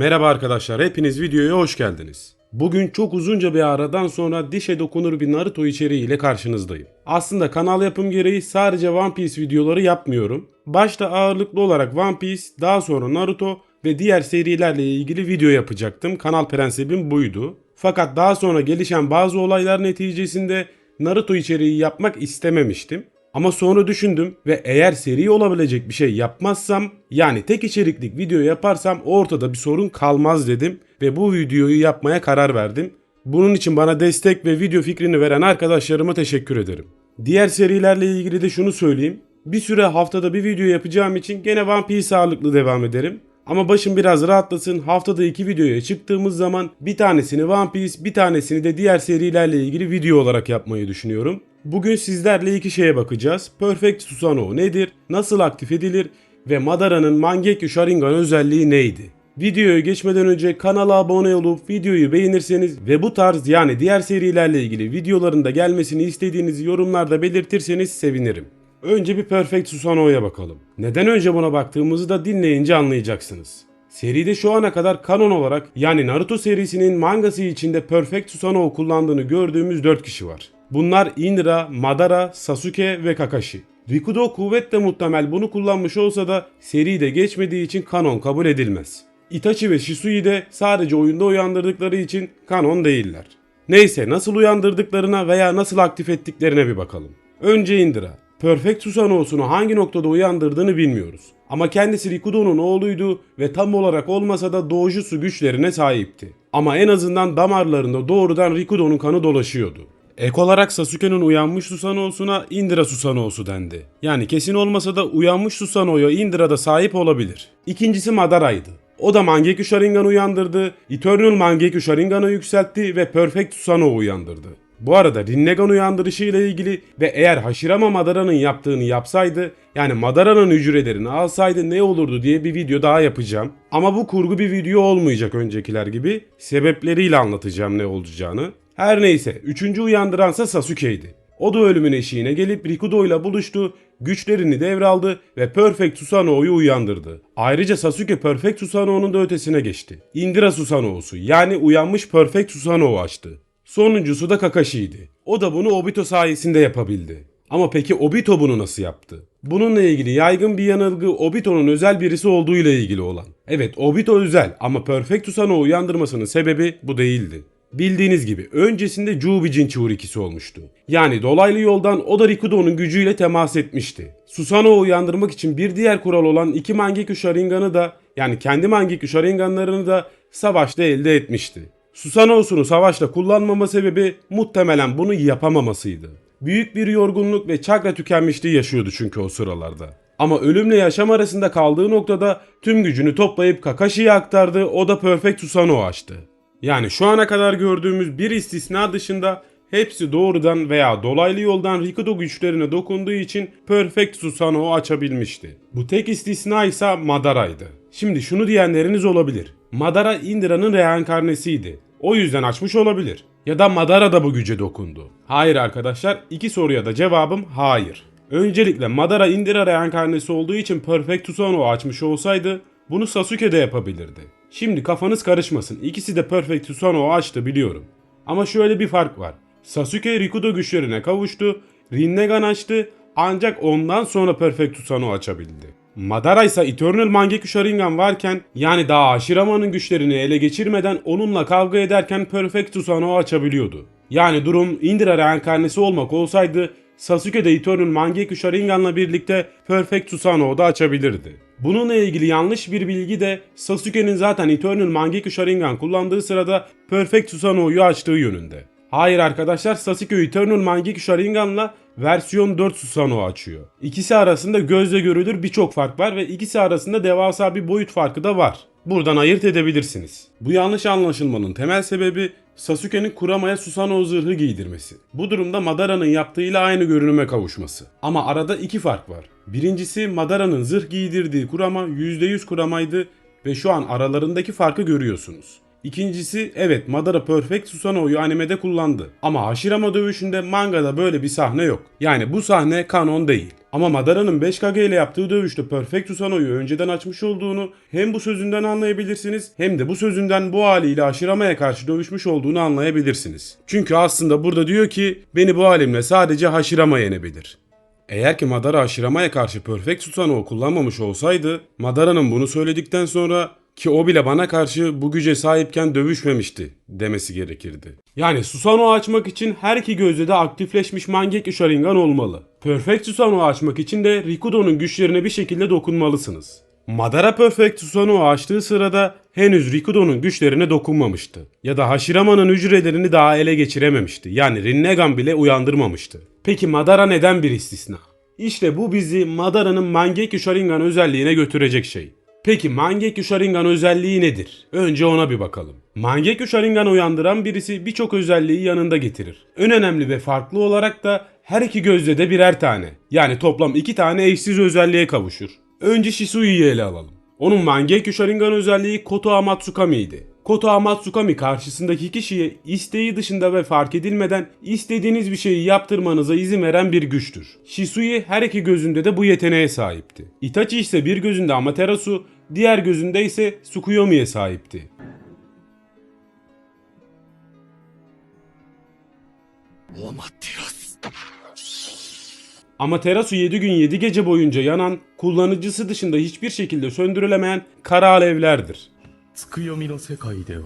Merhaba arkadaşlar, hepiniz videoya hoş geldiniz. Bugün çok uzunca bir aradan sonra dişe dokunur bir Naruto içeriğiyle karşınızdayım. Aslında kanal yapım gereği sadece One Piece videoları yapmıyorum. Başta ağırlıklı olarak One Piece, daha sonra Naruto ve diğer serilerle ilgili video yapacaktım. Kanal prensibim buydu. Fakat daha sonra gelişen bazı olaylar neticesinde Naruto içeriği yapmak istememiştim. Ama sonra düşündüm ve eğer seri olabilecek bir şey yapmazsam yani tek içeriklik video yaparsam ortada bir sorun kalmaz dedim ve bu videoyu yapmaya karar verdim. Bunun için bana destek ve video fikrini veren arkadaşlarıma teşekkür ederim. Diğer serilerle ilgili de şunu söyleyeyim. Bir süre haftada bir video yapacağım için gene One Piece ağırlıklı devam ederim. Ama başım biraz rahatlasın. Haftada iki videoya çıktığımız zaman bir tanesini One Piece, bir tanesini de diğer serilerle ilgili video olarak yapmayı düşünüyorum. Bugün sizlerle iki şeye bakacağız. Perfect Susanoo nedir? Nasıl aktif edilir? Ve Madara'nın Mangekyo Sharingan özelliği neydi? Videoya geçmeden önce kanala abone olup videoyu beğenirseniz ve bu tarz yani diğer serilerle ilgili videoların da gelmesini istediğinizi yorumlarda belirtirseniz sevinirim. Önce bir Perfect Susanoo'ya bakalım. Neden önce buna baktığımızı da dinleyince anlayacaksınız. Seride şu ana kadar kanon olarak yani Naruto serisinin mangası içinde Perfect Susanoo kullandığını gördüğümüz 4 kişi var. Bunlar Indra, Madara, Sasuke ve Kakashi. Rikudo kuvvetle muhtemel bunu kullanmış olsa da seride geçmediği için kanon kabul edilmez. Itachi ve Shisui de sadece oyunda uyandırdıkları için kanon değiller. Neyse nasıl uyandırdıklarına veya nasıl aktif ettiklerine bir bakalım. Önce Indra. Perfect Susanoo'sunu hangi noktada uyandırdığını bilmiyoruz. Ama kendisi Rikudo'nun oğluydu ve tam olarak olmasa da Dojutsu güçlerine sahipti. Ama en azından damarlarında doğrudan Rikudo'nun kanı dolaşıyordu. Ek olarak Sasuke'nin uyanmış Susanoo'suna Indra Susanoo'su dendi. Yani kesin olmasa da uyanmış Susanoo'ya Indra da sahip olabilir. İkincisi Madara'ydı. O da Mangekyo Sharingan uyandırdı, Eternal Mangekyo Sharingan'ı yükseltti ve Perfect Susanoo uyandırdı. Bu arada Rinnegan uyandırışı ile ilgili ve eğer Hashirama Madara'nın yaptığını yapsaydı yani Madara'nın hücrelerini alsaydı ne olurdu diye bir video daha yapacağım. Ama bu kurgu bir video olmayacak öncekiler gibi. Sebepleriyle anlatacağım ne olacağını. Her neyse üçüncü uyandıransa Sasuke'ydi. O da ölümün eşiğine gelip Rikudo ile buluştu, güçlerini devraldı ve Perfect Susanoo'yu uyandırdı. Ayrıca Sasuke Perfect Susanoo'nun da ötesine geçti. Indra Susanoo'su yani uyanmış Perfect Susanoo açtı. Sonuncusu da Kakashi'ydi. O da bunu Obito sayesinde yapabildi. Ama peki Obito bunu nasıl yaptı? Bununla ilgili yaygın bir yanılgı Obito'nun özel birisi olduğu ile ilgili olan. Evet Obito özel ama Perfect Susanoo uyandırmasının sebebi bu değildi. Bildiğiniz gibi öncesinde Jubijin Churikisi olmuştu. Yani dolaylı yoldan o da Rikudo'nun gücüyle temas etmişti. Susanoo uyandırmak için bir diğer kural olan iki Mangekyo Sharingan'ı da yani kendi Mangekyo Sharingan'larını da savaşta elde etmişti. Susanoo'sunu savaşta kullanmama sebebi muhtemelen bunu yapamamasıydı. Büyük bir yorgunluk ve çakra tükenmişliği yaşıyordu çünkü o sıralarda. Ama ölümle yaşam arasında kaldığı noktada tüm gücünü toplayıp Kakashi'ye aktardı o da Perfect Susanoo açtı. Yani şu ana kadar gördüğümüz bir istisna dışında hepsi doğrudan veya dolaylı yoldan Rikudo güçlerine dokunduğu için Perfect Susanoo açabilmişti. Bu tek istisna ise Madara'ydı. Şimdi şunu diyenleriniz olabilir. Madara Indra'nın reenkarnesiydi. O yüzden açmış olabilir. Ya da Madara da bu güce dokundu. Hayır arkadaşlar iki soruya da cevabım hayır. Öncelikle Madara Indra reenkarnesi olduğu için Perfect Susanoo açmış olsaydı bunu Sasuke de yapabilirdi. Şimdi kafanız karışmasın. İkisi de Perfect Susanoo açtı biliyorum. Ama şöyle bir fark var. Sasuke Rikudo güçlerine kavuştu, Rinnegan açtı ancak ondan sonra Perfect Susanoo açabildi. Madara ise Eternal Mangekyo Sharingan varken yani daha Hashirama'nın güçlerini ele geçirmeden onunla kavga ederken Perfect Susanoo açabiliyordu. Yani durum Indra reenkarnesi olmak olsaydı Sasuke de Eternal Mangekyo Sharingan'la birlikte Perfect Susanoo da açabilirdi. Bununla ilgili yanlış bir bilgi de Sasuke'nin zaten Eternal Mangekyo Sharingan kullandığı sırada Perfect Susanoo'yu açtığı yönünde. Hayır arkadaşlar Sasuke Eternal Mangekyo Sharingan'la versiyon 4 Susanoo açıyor. İkisi arasında gözle görülür birçok fark var ve ikisi arasında devasa bir boyut farkı da var. Buradan ayırt edebilirsiniz. Bu yanlış anlaşılmanın temel sebebi Sasuke'nin Kurama'ya Susanoo zırhı giydirmesi. Bu durumda Madara'nın yaptığıyla aynı görünüme kavuşması. Ama arada iki fark var. Birincisi Madara'nın zırh giydirdiği Kurama %100 Kurama'ydı ve şu an aralarındaki farkı görüyorsunuz. İkincisi evet Madara Perfect Susanoo'yu animede kullandı. Ama Hashirama dövüşünde mangada böyle bir sahne yok. Yani bu sahne kanon değil. Ama Madara'nın 5Kage ile yaptığı dövüşte Perfect Susanoo'yu önceden açmış olduğunu hem bu sözünden anlayabilirsiniz hem de bu sözünden bu haliyle Hashirama'ya karşı dövüşmüş olduğunu anlayabilirsiniz. Çünkü aslında burada diyor ki beni bu halimle sadece Hashirama yenebilir. Eğer ki Madara Hashirama'ya karşı Perfect Susanoo kullanmamış olsaydı Madara'nın bunu söyledikten sonra ki o bile bana karşı bu güce sahipken dövüşmemişti demesi gerekirdi. Yani Susanoo açmak için her iki gözde de aktifleşmiş Mangekyo Sharingan olmalı. Perfect Susanoo açmak için de Rikudo'nun güçlerine bir şekilde dokunmalısınız. Madara Perfect Susanoo açtığı sırada henüz Rikudo'nun güçlerine dokunmamıştı. Ya da Hashirama'nın hücrelerini daha ele geçirememişti. Yani Rinnegan bile uyandırmamıştı. Peki Madara neden bir istisna? İşte bu bizi Madara'nın Mangekyo Sharingan özelliğine götürecek şey. Peki Mangekyo Sharingan özelliği nedir? Önce ona bir bakalım. Mangekyo Sharingan uyandıran birisi birçok özelliği yanında getirir. En önemli ve farklı olarak da her iki gözde de birer tane. Yani toplam iki tane eşsiz özelliğe kavuşur. Önce Shisui'yi ele alalım. Onun Mangekyo Sharingan özelliği Koto Amatsukami'ydi. Koto Amatsukami karşısındaki kişiye isteği dışında ve fark edilmeden istediğiniz bir şeyi yaptırmanıza izin veren bir güçtür. Shisui her iki gözünde de bu yeteneğe sahipti. Itachi ise bir gözünde Amaterasu, diğer gözünde ise Tsukuyomi'ye sahipti. Amaterasu 7 gün 7 gece boyunca yanan, kullanıcısı dışında hiçbir şekilde söndürülemeyen kara alevlerdir. Tsukuyomi no sekai de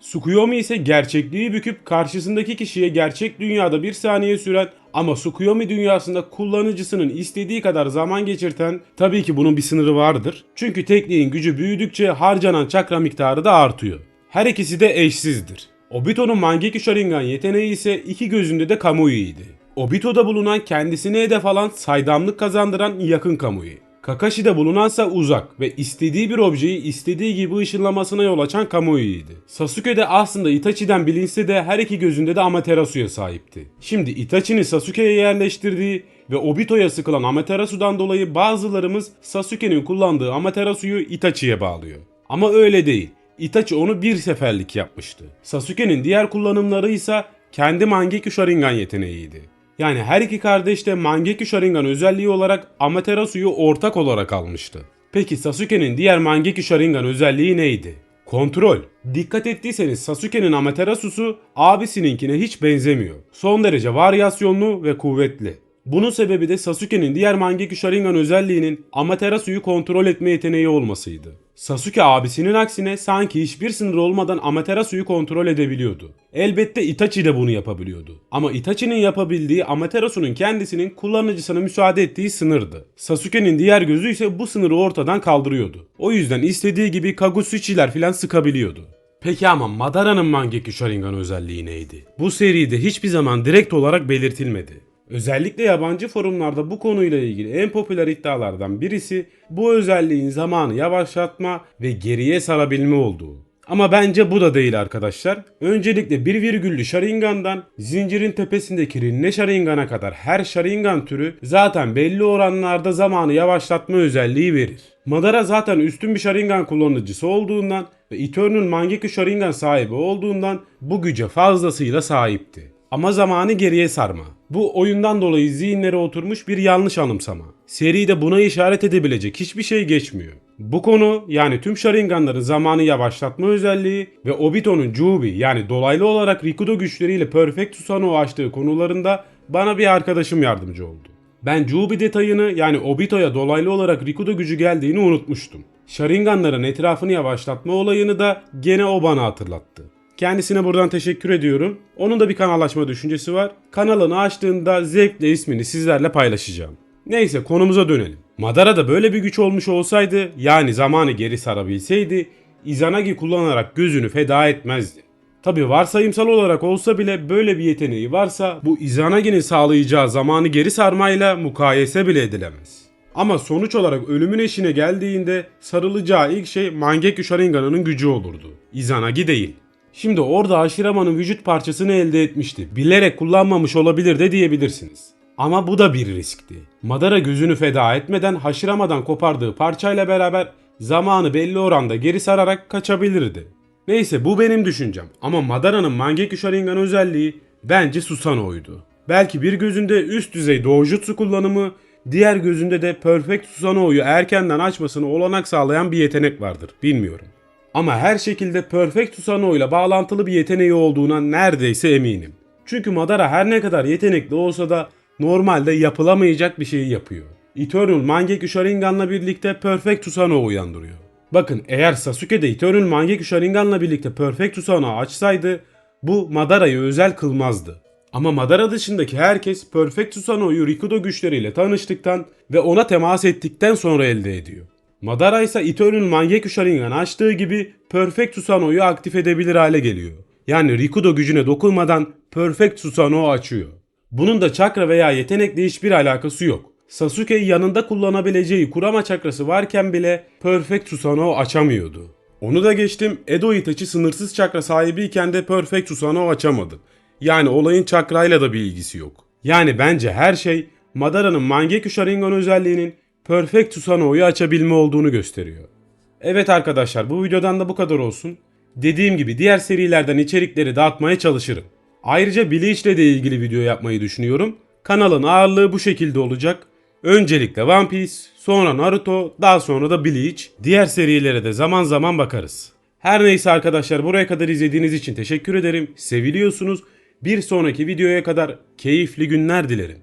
Tsukuyomi ise gerçekliği büküp karşısındaki kişiye gerçek dünyada bir saniye süren ama Tsukuyomi dünyasında kullanıcısının istediği kadar zaman geçirten tabii ki bunun bir sınırı vardır. Çünkü tekniğin gücü büyüdükçe harcanan çakra miktarı da artıyor. Her ikisi de eşsizdir. Obito'nun Mangeki Sharingan yeteneği ise iki gözünde de Kamui'ydi. Obito'da bulunan kendisine hedef alan saydamlık kazandıran yakın Kamui. Kakashi'de bulunansa uzak ve istediği bir objeyi istediği gibi ışınlamasına yol açan Kamui'ydi. Sasuke'de aslında Itachi'den bilinse de her iki gözünde de Amaterasu'ya sahipti. Şimdi Itachi'nin Sasuke'ye yerleştirdiği ve Obito'ya sıkılan Amaterasu'dan dolayı bazılarımız Sasuke'nin kullandığı Amaterasu'yu Itachi'ye bağlıyor. Ama öyle değil. Itachi onu bir seferlik yapmıştı. Sasuke'nin diğer kullanımları ise kendi Mangekyo Sharingan yeteneğiydi. Yani her iki kardeş de Mangekyo Sharingan özelliği olarak Amaterasu'yu ortak olarak almıştı. Peki Sasuke'nin diğer Mangekyo Sharingan özelliği neydi? Kontrol. Dikkat ettiyseniz Sasuke'nin Amaterasu'su abisininkine hiç benzemiyor. Son derece varyasyonlu ve kuvvetli. Bunun sebebi de Sasuke'nin diğer Mangekyo Sharingan özelliğinin Amaterasu'yu kontrol etme yeteneği olmasıydı. Sasuke abisinin aksine sanki hiçbir sınır olmadan Amaterasu'yu kontrol edebiliyordu. Elbette Itachi de bunu yapabiliyordu. Ama Itachi'nin yapabildiği Amaterasu'nun kendisinin kullanıcısına müsaade ettiği sınırdı. Sasuke'nin diğer gözü ise bu sınırı ortadan kaldırıyordu. O yüzden istediği gibi Kagutsuchi'ler filan sıkabiliyordu. Peki ama Madara'nın Mangekyo Sharingan özelliği neydi? Bu seride hiçbir zaman direkt olarak belirtilmedi. Özellikle yabancı forumlarda bu konuyla ilgili en popüler iddialardan birisi bu özelliğin zamanı yavaşlatma ve geriye sarabilme olduğu. Ama bence bu da değil arkadaşlar. Öncelikle bir virgüllü Sharingan'dan zincirin tepesindeki Rinne Sharingan'a kadar her Sharingan türü zaten belli oranlarda zamanı yavaşlatma özelliği verir. Madara zaten üstün bir Sharingan kullanıcısı olduğundan ve Eternal Mangekyo Sharingan sahibi olduğundan bu güce fazlasıyla sahipti. Ama zamanı geriye sarma. Bu oyundan dolayı zihinlere oturmuş bir yanlış anımsama. Seride buna işaret edebilecek hiçbir şey geçmiyor. Bu konu yani tüm Sharinganların zamanı yavaşlatma özelliği ve Obito'nun Jubi yani dolaylı olarak Rikudo güçleriyle Perfect Susanoo açtığı konularında bana bir arkadaşım yardımcı oldu. Ben Jubi detayını yani Obito'ya dolaylı olarak Rikudo gücü geldiğini unutmuştum. Sharinganların etrafını yavaşlatma olayını da gene o bana hatırlattı. Kendisine buradan teşekkür ediyorum. Onun da bir kanal açma düşüncesi var. Kanalını açtığında zevkle ismini sizlerle paylaşacağım. Neyse konumuza dönelim. Madara da böyle bir güç olmuş olsaydı yani zamanı geri sarabilseydi Izanagi kullanarak gözünü feda etmezdi. Tabi varsayımsal olarak olsa bile böyle bir yeteneği varsa bu Izanagi'nin sağlayacağı zamanı geri sarmayla mukayese bile edilemez. Ama sonuç olarak ölümün eşine geldiğinde sarılacağı ilk şey Mangekyo Sharingan'ın gücü olurdu. Izanagi değil. Şimdi orada Hashirama'nın vücut parçasını elde etmişti. Bilerek kullanmamış olabilir de diyebilirsiniz. Ama bu da bir riskti. Madara gözünü feda etmeden Hashirama'dan kopardığı parçayla beraber zamanı belli oranda geri sararak kaçabilirdi. Neyse bu benim düşüncem ama Madara'nın Mangekyo Sharingan özelliği bence Susanoo'ydu. Belki bir gözünde üst düzey dojutsu kullanımı, diğer gözünde de Perfect Susanoo'yu erkenden açmasını olanak sağlayan bir yetenek vardır. Bilmiyorum. Ama her şekilde Perfect Susanoo ile bağlantılı bir yeteneği olduğuna neredeyse eminim. Çünkü Madara her ne kadar yetenekli olsa da normalde yapılamayacak bir şeyi yapıyor. Eternal Mangekyo Sharingan'la birlikte Perfect Susanoo uyandırıyor. Bakın eğer Sasuke de Eternal Mangekyo Sharingan'la birlikte Perfect Susanoo açsaydı bu Madara'yı özel kılmazdı. Ama Madara dışındaki herkes Perfect Susanoo'yu Rikudo güçleriyle tanıştıktan ve ona temas ettikten sonra elde ediyor. Madara ise Eternal Mangekyo Sharingan açtığı gibi Perfect Susanoo'yu aktif edebilir hale geliyor. Yani Rikudo gücüne dokunmadan Perfect Susanoo açıyor. Bunun da çakra veya yetenekle hiçbir alakası yok. Sasuke'yi yanında kullanabileceği Kurama çakrası varken bile Perfect Susanoo açamıyordu. Onu da geçtim Edo Itachi sınırsız çakra sahibiyken de Perfect Susanoo açamadı. Yani olayın çakrayla da bir ilgisi yok. Yani bence her şey Madara'nın Mangekyo Sharingan özelliğinin Perfect Susanoo'yu açabilme olduğunu gösteriyor. Evet arkadaşlar bu videodan da bu kadar olsun. Dediğim gibi diğer serilerden içerikleri dağıtmaya çalışırım. Ayrıca Bleach ile de ilgili video yapmayı düşünüyorum. Kanalın ağırlığı bu şekilde olacak. Öncelikle One Piece, sonra Naruto, daha sonra da Bleach. Diğer serilere de zaman zaman bakarız. Her neyse arkadaşlar buraya kadar izlediğiniz için teşekkür ederim. Seviliyorsunuz. Bir sonraki videoya kadar keyifli günler dilerim.